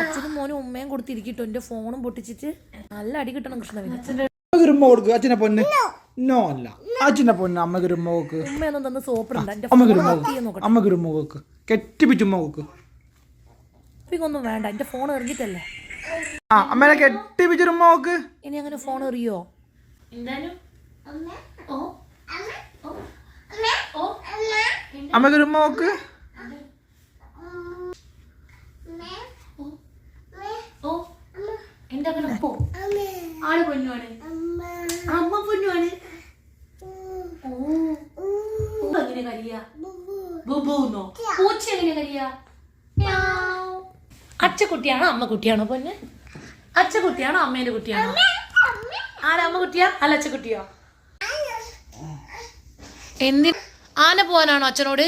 അച്ഛനും മോനും ഉമ്മയും കൊടുത്തിരിക്കട്ടോ. എന്റെ ഫോണും പൊട്ടിച്ചിട്ട് നല്ല അടി കിട്ടണം കൃഷ്ണവിന് അച്ഛന്റെ ഉമ്മ അച്ഛനെ പൊന്ന്. നോ അല്ല. അച്ഛനെ പൊന്ന് അമ്മക്കൊരു ഉമ്മ കൊടുക്ക് ഉമ്മയൊന്നും തന്ന സോപ്പിടണ്ട എന്റെ അമ്മക്കൊരു ഉമ്മ ഓഫ് അമ്മക്കൊരു ഉമ്മ കൊടുക്ക് കെട്ടിപ്പിച്ച് ഉമ്മ കൊടുക്ക് വേണ്ട. എന്റെ ഫോൺ എറിഞ്ഞിട്ടല്ലേ? ആ അമ്മേനെ കെട്ടിപ്പിച്ചൊരു ഉമ്മ ഇനി അങ്ങനെ ഫോൺ എറിയോ? എന്തായാലും ഓ ഓ ഓ അമ്മക്കൊരു ഉമ്മ ഓ എന്താ പോ ആൾ പൊന്നുവാണ്. അമ്മ. പൊന്നുമാണ് ഓ. എങ്ങനെ കരിയാ? ബുബൂന്നോ പൂച്ച എങ്ങനെ കരിയാ? മ്യാവ്. അച്ഛക്കുട്ടിയാണോ അമ്മ കുട്ടിയാണോ പൊന്ന്? അച്ഛക്കുട്ടിയാണോ അമ്മേന്റെ കുട്ടിയാണോ? ആരാ അമ്മ കുട്ടിയാ? അല്ല അച്ഛക്കുട്ടിയോ എന്തി? ആന പോവാനാണോ അച്ഛനോട്?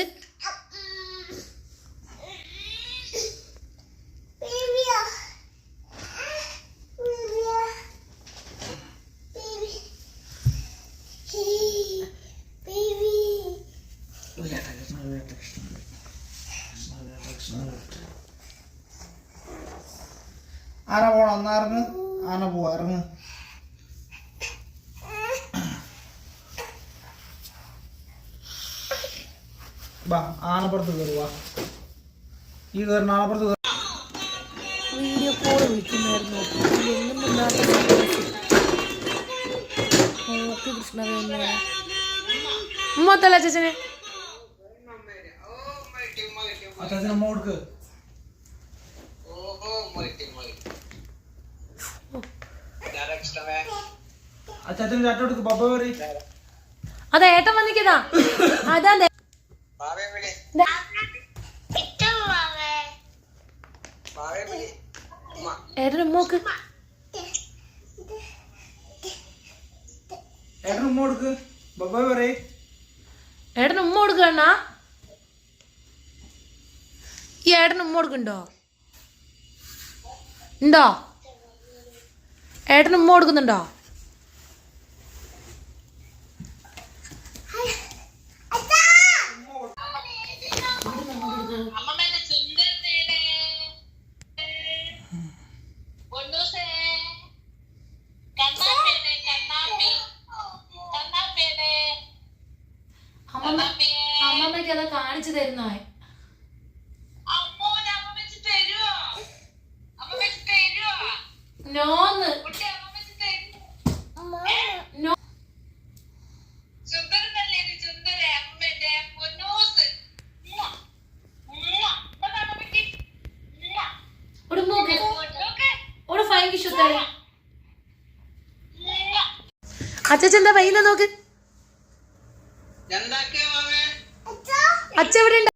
ആന പോണം എന്നാ ഇറങ്ങ് ആന പോവാ ഇറങ്ങ് വാ ആനപ്പുറത്ത് കയറുവാ ഈ കയറുന്ന ആനപ്പുറത്ത് വീഡിയോ കോൾ വിളിക്കുന്നായിരുന്നു കൃഷ്ണവേനെ ഉമ്മത്തല്ല അച്ഛനെ അച്ഛനെ അമ്മ കൊടുക്ക്. അച്ഛന് ചാറ്റ കൊടുക്ക് പപ്പ കയറി അതെ ഏട്ടൻ വന്നിക്കതാ. അതാ. ഏട്ടൻ ഉമ്മോക്ക് ഉമ്മ. കൊടുക്ക്. പപ്പ പറയേ. ഏട്ടൻ ഉമ്മ കൊടുക്കണ്ണ ഈ ഏട്ടൻ ഉമ്മ ഉണ്ടോ? ഏട്ടന് ഉമ്മ കൊടുക്കുന്നുണ്ടോ? അമ്മമ്മക്ക് അതാ കാണിച്ചു തരുന്നോ നോന്ന്. അച്ഛൻ എന്താ വൈകുന്ന നോക്ക്. അച്ഛ എവിടെ